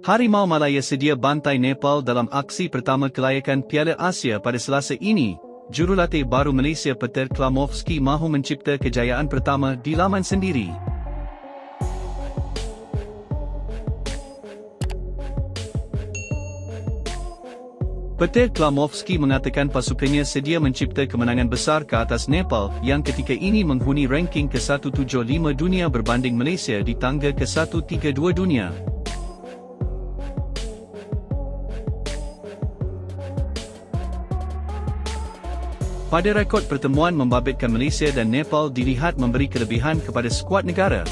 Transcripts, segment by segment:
Harimau Malaya sedia bantai Nepal dalam aksi pertama kelayakan Piala Asia pada Selasa ini. Jurulatih baru Malaysia Peter Klamovski mahu mencipta kejayaan pertama di laman sendiri. Peter Klamovski mengatakan pasukannya sedia mencipta kemenangan besar ke atas Nepal yang ketika ini menghuni ranking ke-175 dunia berbanding Malaysia di tangga ke-132 dunia. Pada rekod pertemuan membabitkan Malaysia dan Nepal dilihat memberi kelebihan kepada skuad negara.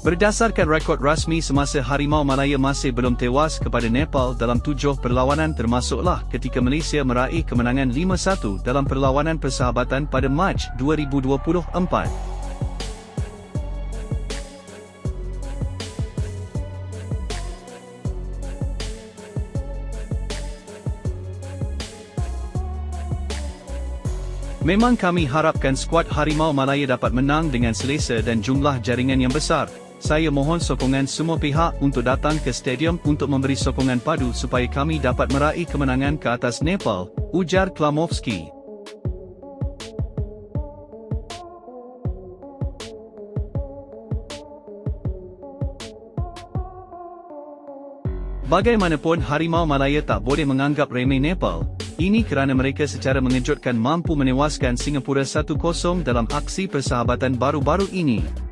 Berdasarkan rekod rasmi semasa Harimau Malaya masih belum tewas kepada Nepal dalam tujuh perlawanan termasuklah ketika Malaysia meraih kemenangan 5-1 dalam perlawanan persahabatan pada Mac 2024. Memang kami harapkan skuad Harimau Malaya dapat menang dengan selesa dan jumlah jaringan yang besar. Saya mohon sokongan semua pihak untuk datang ke stadium untuk memberi sokongan padu supaya kami dapat meraih kemenangan ke atas Nepal, ujar Klamovski. Bagaimanapun Harimau Malaya tak boleh menganggap remeh Nepal, ini kerana mereka secara mengejutkan mampu menewaskan Singapura 1-0 dalam aksi persahabatan baru-baru ini.